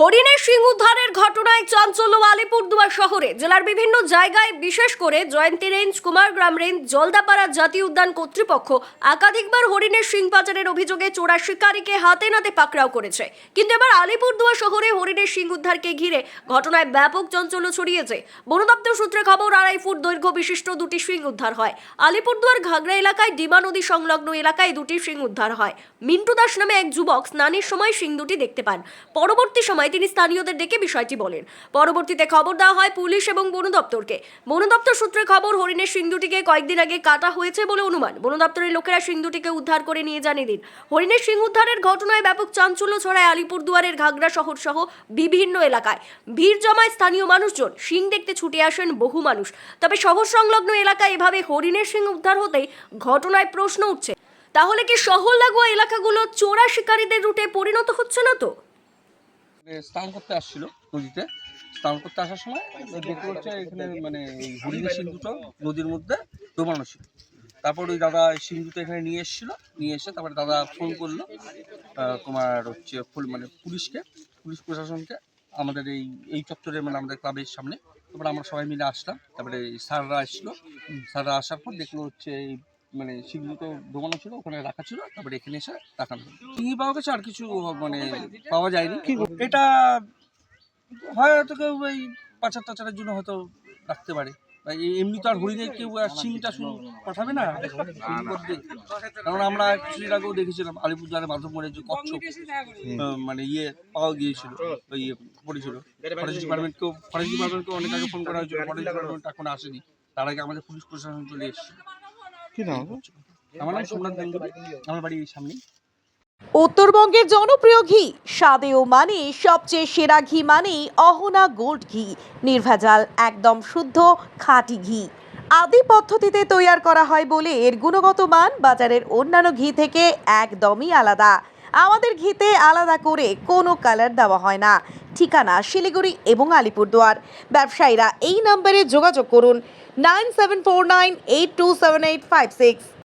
হরিণের সিং উদ্ধারের ঘটনায় চাঞ্চল্য আলিপুরদুয়ার শহরে। জেলার বিভিন্ন জায়গায় বিশেষ করে জয়ন্তী রেঞ্জ কুমারগ্রাম রেঞ্জ, জলদাপাড়া জাতীয় উদ্যান কর্তৃপক্ষ একাধিকবার হরিণের সিং পাচারের অভিযোগে চোরা শিকারীকে হাতে নাতে পাকড়াও করেছে। কিন্তু এবার আলিপুরদুয়ার শহরে হরিণের সিং উদ্ধারকে ঘিরে ঘটনায় ব্যাপক চাঞ্চল্য ছড়িয়েছে। বন দপ্তর সূত্রে খবর, আড়াই ফুট দৈর্ঘ্য বিশিষ্ট দুটি সিং উদ্ধার হয়। আলিপুরদুয়ার ঘাগড়া এলাকায় ডিমা নদী সংলগ্ন এলাকায় দুটি সিং উদ্ধার হয়। মিন্টু দাস নামে এক যুবক স্নানের সময় সিং দুটি দেখতে পান। পরবর্তী সময় তিনি স্থানীয়দের ডেকে বিষয়টি বলেন। পরবর্তীতে খবর দেওয়া হয় পুলিশ এবং বন দপ্তরকে। বন দপ্তর সূত্রে খবর, হরিণের সিং দুটিকে কয়েকদিন আগে কাটা হয়েছে বলে অনুমান। বন দপ্তরের লোকেরা সিং দুটিকে উদ্ধার করে নিয়ে যান এদিন। হরিণের সিং উদ্ধারের ঘটনায় ব্যাপক চাঞ্চল্য ছড়ায় আলিপুরদুয়ারের ঘাগড়া শহর সহ বিভিন্ন এলাকায়। ভিড় জমায় স্থানীয় মানুষজন সিং দেখতে ছুটে আসেন বহু মানুষ। তবে শহর সংলগ্ন এলাকায় এভাবে হরিণের সিং উদ্ধার হতেই ঘটনায় প্রশ্ন উঠছে। তাহলে কি শহর লাগোয়া এলাকাগুলো চোরা শিকারীদের রুটে পরিণত হচ্ছে না তো? স্নান করতে আসছিল নদীতে। স্নান করতে আসার সময় দেখতে হচ্ছে এখানে মানে হরিণের সিং দুটো নদীর মধ্যে ডোবানো ছিল। তারপর ওই দাদা সিং দুটো এখানে নিয়ে এসেছিল, নিয়ে এসে তারপরে দাদা ফোন করল তোমার হচ্ছে মানে পুলিশকে, পুলিশ প্রশাসনকে, আমাদের এই এই চত্বরে মানে আমাদের ক্লাবের সামনে। তারপরে আমরা সবাই মিলে আসলাম, তারপরে স্যাররা এসেছিল স্যাররা আসার পর দেখল হচ্ছে এই মানে সিং দুটো ডোবানো ছিল ওখানে রাখা ছিল তারপরে এখানে এসে রাখানো হলো। চিংড়ি পাওয়া গেছে আর কিছু মানে পাওয়া যায়নি। এটা হয়তো কেউ এই পাচার টাচারের জন্য হয়তো রাখতে পারে। এমনি তো আর হরিণে কেউ আর সিংটা শুধু পাঠাবে না? কারণ আমরা কিছুদিন আগেও দেখেছিলাম আলিপুরদুয়ারের মাধ্যমে যে কচ্ছপ আহ, মানে ইয়ে পাওয়া গিয়েছিল ওই ইয়ে পড়েছিল। ফরেস্ট ডিপার্টমেন্টকেও ফরেস্ট ডিপার্টমেন্টকে অনেক আগে ফোন করা হয়েছিল ফরেস্ট ডিপার্টমেন্ট এখন আসেনি। তার আগে আমাদের পুলিশ প্রশাসন চলে এসেছিল কি নাম? আমার নাম সোমনাথ গাঙ্গুলি আমার বাড়ি এই উত্তরবঙ্গের জনপ্রিয় ঘি স্বাদে ও মানে সবচেয়ে সেরা ঘি মানেই অহনা গোল্ড ঘি নির্ভেজাল একদম শুদ্ধ খাঁটি ঘি। আদি পদ্ধতিতে তৈয়ার করা হয় বলে এর গুণগত মান বাজারের অন্যান্য ঘি থেকে একদমই আলাদা। আমাদের ঘিতে আলাদা করে কোনো কালার দেওয়া হয় না। ঠিকানা শিলিগুড়ি এবং আলিপুরদুয়ার। ব্যবসায়ীরা এই নাম্বারে যোগাযোগ করুন nine seven four nine eight two seven eight five six.